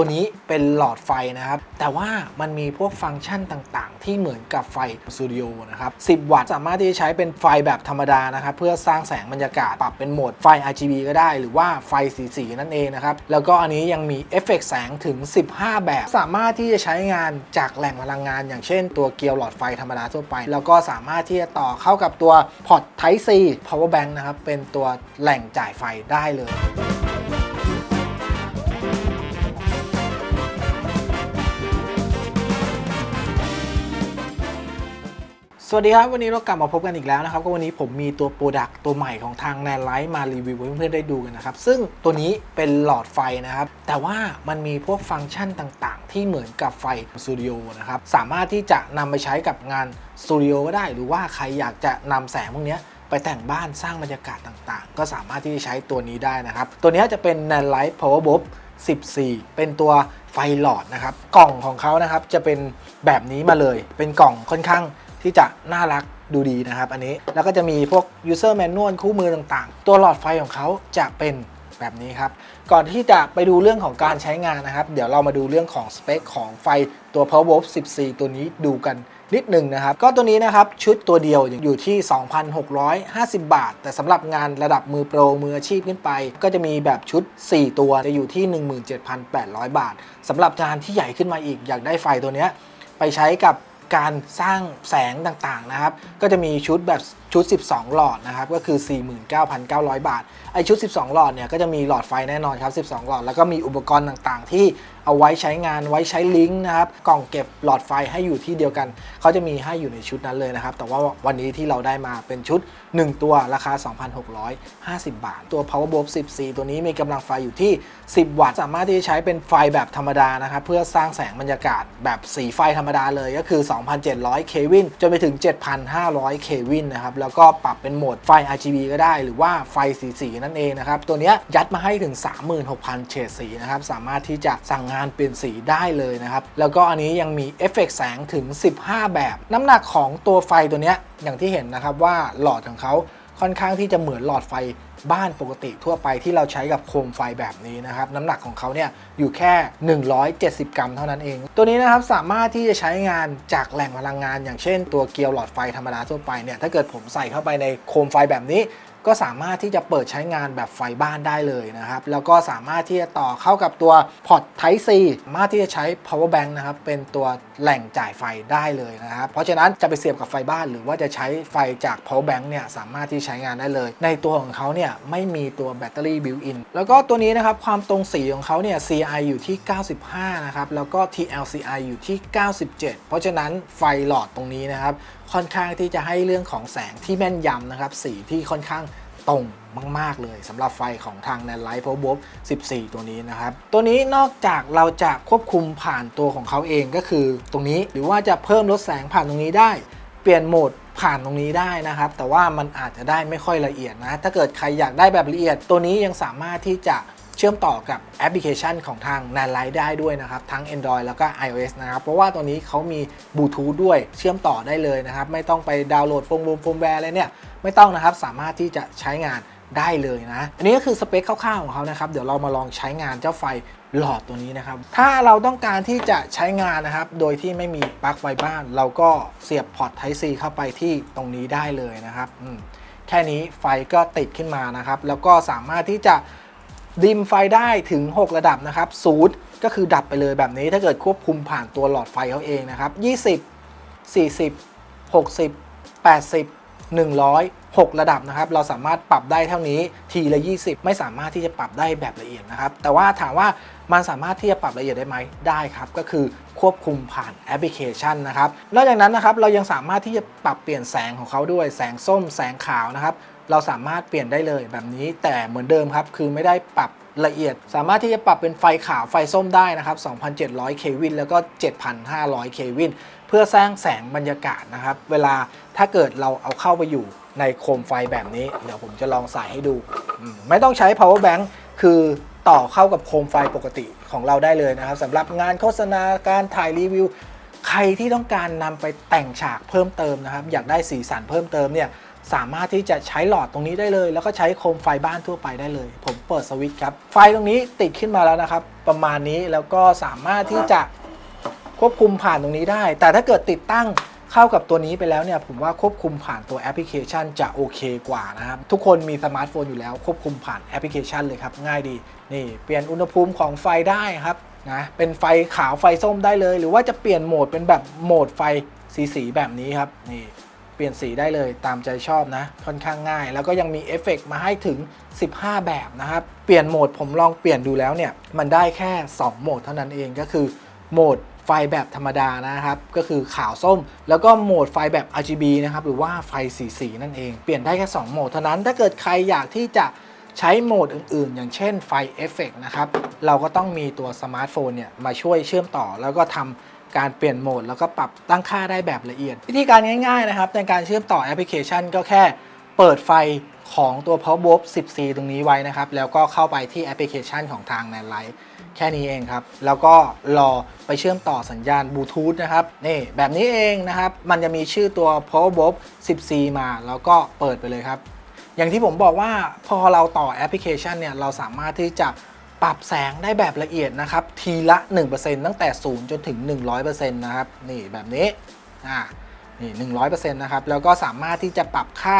ตัวนี้เป็นหลอดไฟนะครับ แต่ว่ามันมีพวกฟังก์ชันต่างๆ ที่เหมือนกับไฟสตูดิโอนะครับ 10 วัตต์สามารถที่จะใช้เป็นไฟแบบธรรมดานะครับ เพื่อสร้างแสงบรรยากาศปรับเป็นโหมดไฟ RGB ก็ได้ หรือว่าไฟสีๆนั่นเองนะครับ แล้วก็อันนี้ยังมีเอฟเฟกต์แสงถึง 15 แบบ สามารถที่จะใช้งานจากแหล่งพลังงาน อย่างเช่น ตัวเกลียวหลอดไฟธรรมดาทั่วไป แล้วก็สามารถที่จะต่อเข้ากับตัวพอร์ต Type C power bank นะครับเป็นตัวแหล่งจ่ายไฟได้เลย สวัสดีครับ วันนี้เรากลับมาพบกันอีกแล้วนะครับ ก็วันนี้ผมมีตัวโปรดักต์ตัวใหม่ของทางแนนไลท์มารีวิวให้เพื่อนๆได้ดูกันนะครับ ซึ่งตัวนี้เป็นหลอดไฟนะครับ แต่ว่ามันมีพวกฟังก์ชันต่างๆ ที่เหมือนกับไฟสตูดิโอนะครับ สามารถที่จะนำไปใช้กับงานสตูดิโอก็ได้ หรือว่าใครอยากจะนำแสงพวกนี้ไปแต่งบ้านสร้างบรรยากาศต่างๆ ก็สามารถที่จะใช้ตัวนี้ได้นะครับ ตัวนี้จะเป็น n a n l i g h t Power Bulb 14 เป็นตัวไฟหลอดนะครับ กล่องของเขานะครับจะเป็นแบบนี้มาเลย เป็นกล่องค่อนข้าง ที่จะน่ารักดูดีนะครับอันนี้แล้วก็จะมีพวก user manual คู่มือต่างๆ ตัวหลอดไฟของเขาจะเป็นแบบนี้ครับ ก่อนที่จะไปดูเรื่องของการใช้งานนะครับ เดี๋ยวเรามาดูเรื่องของสเปคของไฟตัว Power Bulb 14 ตัวนี้ดูกันนิดหนึ่งนะครับ ก็ตัวนี้นะครับ ชุดตัวเดียวอยู่ที่ 2,650 บาท แต่สำหรับงานระดับมือโปร มืออาชีพขึ้นไป ก็จะมีแบบชุด 4 ตัวจะอยู่ที่ 17,800 บาทสำหรับงานที่ใหญ่ขึ้นมาอีกอยากได้ไฟตัวเนี้ยไปใช้กับ การสร้างแสงต่างๆนะครับ ก็จะมีชุดแบบชุด 12 หลอดนะครับ ก็คือ 49,900 บาท ไอชุด 12 หลอดเนี่ยก็จะมีหลอดไฟแน่นอนครับ 12 หลอด แล้วก็มีอุปกรณ์ต่างๆ ที่ เอาไว้ใช้งานไว้ใช้ลิงก์นะครับกล่องเก็บหลอดไฟให้อยู่ที่เดียวกัน เขาจะมีให้อยู่ในชุดนั้นเลยนะครับ แต่ว่าวันนี้ที่เราได้มาเป็นชุด 1 ตัวราคา 2,650 บาท ตัว Power Bulb 14 ตัวนี้มีกำลังไฟอยู่ที่ 10 วัตต์ สามารถที่จะใช้เป็นไฟแบบธรรมดานะครับ เพื่อสร้างแสงบรรยากาศแบบสีไฟธรรมดาเลยก็คือ 2,700เควินจนไปถึง 7,500เควินนะครับ แล้วก็ปรับเป็นโหมดไฟ RGB ก็ได้ หรือว่าไฟสีๆนั่นเองนะครับ ตัวนี้ยยัดมาให้ถึง 36,000 เฉดสีนะครับ สามารถที่จะสั่งงานเปลี่ยนสีได้เลยนะครับ แล้วก็อันนี้ยังมีเอฟเฟกต์แสงถึง 15 แบบ น้ำหนักของตัวไฟตัวเนี้ยอย่างที่เห็นนะครับว่าหลอดของเขาค่อนข้างที่จะเหมือนหลอดไฟบ้านปกติทั่วไปที่เราใช้กับโคมไฟแบบนี้นะครับ น้ำหนักของเขาเนี่ยอยู่แค่ 170 กรัมเท่านั้นเอง ตัวนี้นะครับสามารถที่จะใช้งานจากแหล่งพลังงาน อย่างเช่น ตัวเกลียวหลอดไฟธรรมดาทั่วไปเนี่ยถ้าเกิดผมใส่เข้าไปในโคมไฟแบบนี้ ก็สามารถที่จะเปิดใช้งานแบบไฟบ้านได้เลยนะครับ แล้วก็สามารถที่จะต่อเข้ากับตัวพอร์ต Type C สามารถที่จะใช้ power bank นะครับ เป็นตัวแหล่งจ่ายไฟได้เลยนะครับ เพราะฉะนั้นจะไปเสียบกับไฟบ้าน หรือว่าจะใช้ไฟจาก power bank เนี่ยสามารถที่ใช้งานได้เลย ในตัวของเขาเนี่ยไม่มีตัวแบตเตอรี่ built in แล้วก็ตัวนี้นะครับความตรงสีของเขาเนี่ย CI อยู่ที่ 95 นะครับ แล้วก็ TLCI อยู่ที่ 97 เพราะฉะนั้นไฟหลอดตรงนี้นะครับ ค่อนข้างที่จะให้เรื่องของแสงที่แม่นยำนะครับ สีที่ค่อนข้างตรงมาก ๆ เลยสำหรับไฟของทาง n a n l i g h t Power Bulb 14 ตัวนี้นะครับ ตัวนี้นอกจากเราจะควบคุมผ่านตัวของเขาเองก็คือ ตรงนี้หรือว่าจะเพิ่มลดแสงผ่านตรงนี้ได้ เปลี่ยนโหมดผ่านตรงนี้ได้นะครับ แต่ว่ามันอาจจะได้ไม่ค่อยละเอียดนะ ถ้าเกิดใครอยากได้แบบละเอียด ตัวนี้ยังสามารถที่จะ เชื่อมต่อกับแอปพลิเคชันของทาง n a n l i g h t ได้ด้วยนะครับ ทั้ง Android แล้วก็ iOS นะครับ เพราะว่าตัวนี้เขามีบลูทูธด้วยเชื่อมต่อได้เลยนะครับ ไม่ต้องไปดาวน์โหลดโฟมโฟมแวร์อะไรเนี่ย ไม่ต้องนะครับ สามารถที่จะใช้งานได้เลยนะ อันนี้ก็คือสเปคคร่าวๆของเขานะครับ เดี๋ยวเรามาลองใช้งานเจ้าไฟหลอดตัวนี้นะครับ ถ้าเราต้องการที่จะใช้งานนะครับ โดยที่ไม่มีปลั๊กไฟบ้าน เราก็เสียบพอร์ต Type C เข้าไปที่ตรงนี้ได้เลยนะครับแค่นี้ไฟก็ติดขึ้นมานะครับ แล้วก็สามารถที่จะ ดิมไฟได้ถึง 6 ระดับนะครับศูนย์ก็คือดับไปเลยแบบนี้ ถ้าเกิดควบคุมผ่านตัวหลอดไฟเขาเองนะครับ 20 40 60 80 100 6 ระดับนะครับเราสามารถปรับได้เท่านี้ทีละ 20 ไม่สามารถที่จะปรับได้แบบละเอียดนะครับ แต่ว่าถามว่า มันสามารถที่จะปรับละเอียดได้ไหมได้ครับก็คือควบคุมผ่านแอปพลิเคชันนะครับนอกจากนั้นนะครับเรายังสามารถที่จะปรับเปลี่ยนแสงของเขาด้วยแสงส้มแสงขาวนะครับเราสามารถเปลี่ยนได้เลยแบบนี้แต่เหมือนเดิมครับ คือไม่ได้ปรับละเอียด สามารถที่จะปรับเป็นไฟขาวไฟส้มได้นะครับ 2,700เควินแล้วก็ 7,500เควินเพื่อสร้างแสงบรรยากาศนะครับ เวลาถ้าเกิดเราเอาเข้าไปอยู่ในโคมไฟแบบนี้ เดี๋ยวผมจะลองใส่ให้ดู ไม่ต้องใช้ power bank คือ ต่อเข้ากับโคมไฟปกติของเราได้เลยนะครับสำหรับงานโฆษณาการถ่ายรีวิว ใครที่ต้องการนำไปแต่งฉากเพิ่มเติมนะครับ อยากได้สีสันเพิ่มเติมเนี่ยสามารถที่จะใช้หลอดตรงนี้ได้เลย แล้วก็ใช้โคมไฟบ้านทั่วไปได้เลย ผมเปิดสวิตช์ครับ ไฟตรงนี้ติดขึ้นมาแล้วนะครับ ประมาณนี้แล้วก็สามารถที่จะควบคุมผ่านตรงนี้ได้ แต่ถ้าเกิดติดตั้ง เข้ากับตัวนี้ไปแล้วเนี่ยผมว่าควบคุมผ่านตัวแอปพลิเคชันจะโอเคกว่านะครับ ทุกคนมีสมาร์ทโฟนอยู่แล้วควบคุมผ่านแอปพลิเคชันเลยครับ ง่ายดี นี่เปลี่ยนอุณหภูมิของไฟได้ครับนะเป็นไฟขาวไฟส้มได้เลย หรือว่าจะเปลี่ยนโหมดเป็นแบบโหมดไฟสีสีแบบนี้ครับนี่เปลี่ยนสีได้เลยตามใจชอบนะ ค่อนข้างง่าย แล้วก็ยังมีเอฟเฟกต์มาให้ถึง 15 แบบนะครับ เปลี่ยนโหมดผมลองเปลี่ยนดูแล้วเนี่ย มันได้แค่ 2 โหมดเท่านั้นเองก็คือโหมด ไฟแบบธรรมดานะครับ ก็คือขาวส้ม แล้วก็โหมดไฟแบบ RGB นะครับ หรือว่าไฟสีสีนั่นเอง เปลี่ยนได้แค่ 2 โหมดเท่านั้น ถ้าเกิดใครอยากที่จะใช้โหมดอื่นๆ อย่างเช่นไฟเอฟเฟกต์นะครับ เราก็ต้องมีตัวสมาร์ทโฟนเนี่ยมาช่วยเชื่อมต่อแล้วก็ทำการเปลี่ยนโหมดแล้วก็ปรับตั้งค่าได้แบบละเอียด วิธีการง่ายๆนะครับในการเชื่อมต่อแอปพลิเคชันก็แค่ เปิดไฟของตัว Power 10C ตรงนี้ไว้นะครับ แล้วก็เข้าไปที่แอปพลิเคชันของทาง n a n l i g h t แค่นี้เองครับ แล้วก็รอไปเชื่อมต่อสัญญาณบลูทูธนะครับ นี่แบบนี้เองนะครับ มันจะมีชื่อตัว Power 10C มา แล้วก็เปิดไปเลยครับ อย่างที่ผมบอกว่าพอเราต่อแอปพลิเคชันเนี่ย เราสามารถที่จะปรับแสงได้แบบละเอียดนะครับ ทีละ 1%ตั้งแต่ 0 จนถึง 100%นะครับ นี่แบบนี้ อ่า นี่ 100%นะครับ แล้วก็สามารถที่จะปรับค่า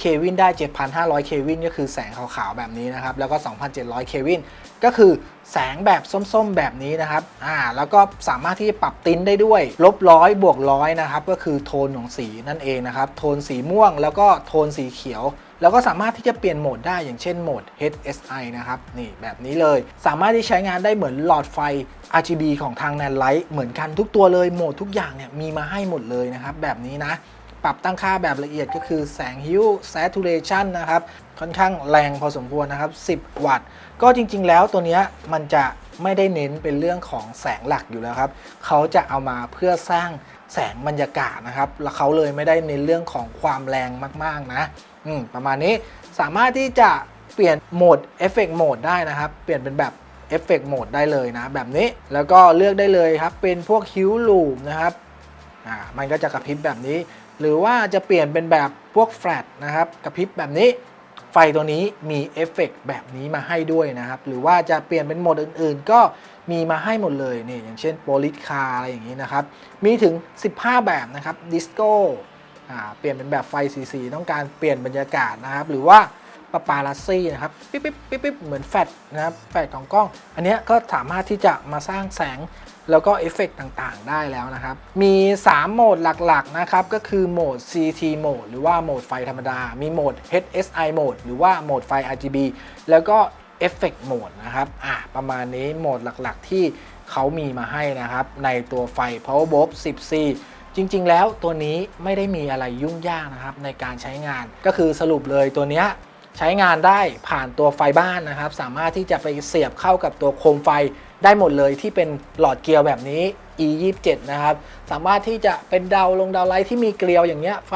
เควินได้ 7,500 เควินก็คือแสงขาวๆแบบนี้นะครับ แล้วก็ 2,700 เควินก็คือแสงแบบส้มๆแบบนี้นะครับ อ่า แล้วก็สามารถที่จะปรับติ้นได้ด้วยลบร้อยบวกร้อยนะครับ ก็คือโทนของสีนั่นเองนะครับ โทนสีม่วงแล้วก็โทนสีเขียว แล้วก็สามารถที่จะเปลี่ยนโหมดได้อย่างเช่นโหมด HSI นะครับ นี่แบบนี้เลย สามารถที่ใช้งานได้เหมือนหลอดไฟ RGB ของทาง n a n l i g h t เหมือนกันทุกตัวเลย โหมดทุกอย่างเนี่ยมีมาให้หมดเลยนะครับ แบบนี้นะ ปรับตั้งค่าแบบละเอียดก็คือแสงฮิ้ว saturation นะครับค่อนข้างแรงพอสมควรนะครับ 10 วัตต์ ก็จริง ๆ แล้วตัวนี้มันจะไม่ได้เน้นเป็นเรื่องของแสงหลักอยู่แล้วครับเขาจะเอามาเพื่อสร้างแสงบรรยากาศนะครับ แล้วเขาเลยไม่ได้เน้นเรื่องของความแรงมาก ๆ นะอืมประมาณนี้สามารถที่จะเปลี่ยนโหมดเอฟเฟกต์โหมดได้นะครับ เปลี่ยนเป็นแบบเอฟเฟกต์โหมดได้เลยนะ แบบนี้แล้วก็เลือกได้เลยครับ เป็นพวกฮิวลูมนะครับอ่ามันก็จะกระพริบแบบนี้ หรือว่าจะเปลี่ยนเป็นแบบพวกแฟลชนะครับกระพริบแบบนี้ ไฟตัวนี้มีเอฟเฟกต์แบบนี้มาให้ด้วยนะครับ หรือว่าจะเปลี่ยนเป็นโหมดอื่นๆ ก็มีมาให้หมดเลยนี่อย่างเช่นโปลิสคาอะไรอย่างนี้นะครับ มีถึง 15 แบบนะครับดิสโก้เปลี่ยนเป็นแบบไฟสีๆต้องการเปลี่ยนบรรยากาศนะครับ หรือว่า ปาปาลัสซี่นะครับปิ๊บปิ๊บปิ๊บปิ๊บเหมือนแฟลชนะครับแฟลชของกล้อง อันนี้ก็สามารถที่จะมาสร้างแสงแล้วก็เอฟเฟกต่างๆ ได้แล้วนะครับ มี 3 โหมดหลักๆ นะครับ ก็คือโหมด CT โหมดหรือว่าโหมดไฟธรรมดา มีโหมด HSI โหมดหรือว่าโหมดไฟ RGB แล้วก็เอฟเฟกโหมดนะครับ อ่าประมาณนี้โหมดหลักๆ ที่เขามีมาให้นะครับ ในตัวไฟ Power b o b 10C จริงๆ แล้วตัวนี้ไม่ได้มีอะไรยุ่งยากนะครับในการใช้งาน ก็คือสรุปเลยตัวเนี้ย ใช้งานได้ผ่านตัวไฟบ้านนะครับ สามารถที่จะไปเสียบเข้ากับตัวโคมไฟได้หมดเลยที่เป็นหลอดเกลียวแบบนี้ e 2 7นะครับ สามารถที่จะเป็นดาวลงดาวไลท์ที่มีเกลียวอย่างเงี้ยไฟ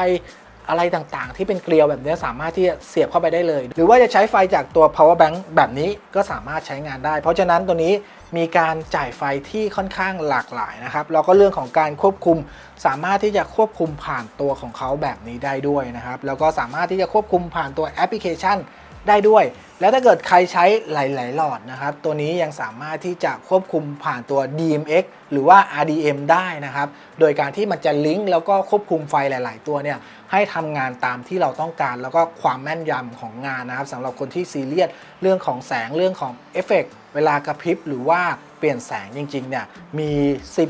อะไรต่างๆ ที่เป็นเกลียวแบบนี้สามารถที่จะเสียบเข้าไปได้เลย หรือว่าจะใช้ไฟจากตัว power bank แบบนี้ก็สามารถใช้งานได้ เพราะฉะนั้นตัวนี้มีการจ่ายไฟที่ค่อนข้างหลากหลายนะครับแล้วก็เรื่องของการควบคุม สามารถที่จะควบคุมผ่านตัวของเขาแบบนี้ได้ด้วยนะครับแล้วก็สามารถที่จะควบคุมผ่านตัวแอปพลิเคชัน ได้ด้วย แล้วถ้าเกิดใครใช้หลาย ๆ หลอดนะครับ ตัวนี้ยังสามารถที่จะควบคุมผ่านตัว DMX หรือว่า RDM ได้นะครับ โดยการที่มันจะลิงก์แล้วก็ควบคุมไฟหลาย ๆ ตัวเนี่ยให้ทำงานตามที่เราต้องการ แล้วก็ความแม่นยำของงานนะครับสำหรับคนที่ซีเรียสเรื่องของแสงเรื่องของเอฟเฟกเวลากระพริบหรือว่าเปลี่ยนแสงจริง ๆ เนี่ยมี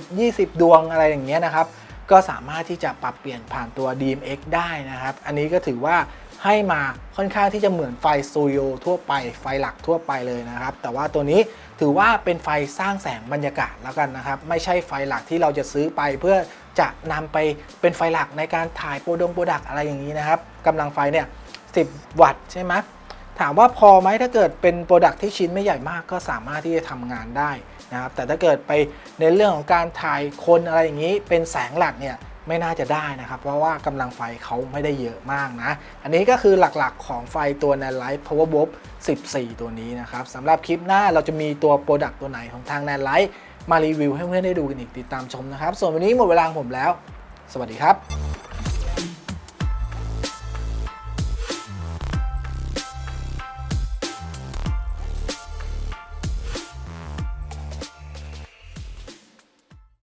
10-20 ดวงอะไรอย่างเงี้ยนะครับก็สามารถที่จะปรับเปลี่ยนผ่านตัว DMX ได้นะครับ อันนี้ก็ถือว่า ให้มาค่อนข้างที่จะเหมือนไฟสตูดิโอทั่วไปไฟหลักทั่วไปเลยนะครับ แต่ว่าตัวนี้ถือว่าเป็นไฟสร้างแสงบรรยากาศแล้วกันนะครับ ไม่ใช่ไฟหลักที่เราจะซื้อไปเพื่อจะนำไปเป็นไฟหลักในการถ่ายโปรดงโปรดักอะไรอย่างนี้นะครับกำลังไฟเนี่ย10 วัตต์ใช่ไหมถามว่าพอไหมถ้าเกิดเป็นโปรดักที่ชิ้นไม่ใหญ่มากก็สามารถที่จะทำงานได้นะครับแต่ถ้าเกิดไปในเรื่องของการถ่ายคนอะไรอย่างนี้ เป็นแสงหลักเนี่ย ไม่น่าจะได้นะครับ เพราะว่ากำลังไฟเขาไม่ได้เยอะมากนะ อันนี้ก็คือหลักๆของไฟตัว n a n l i g h t Power b o b 14 ตัวนี้นะครับสำหรับคลิปหน้าเราจะมีตัวโปรดักตัวไหนของทาง n a n l i g h t มารีวิวให้เพื่อนได้ดูกันอีกติดตามชมนะครับ ส่วนวันนี้หมดเวลาของผมแล้ว สวัสดีครับ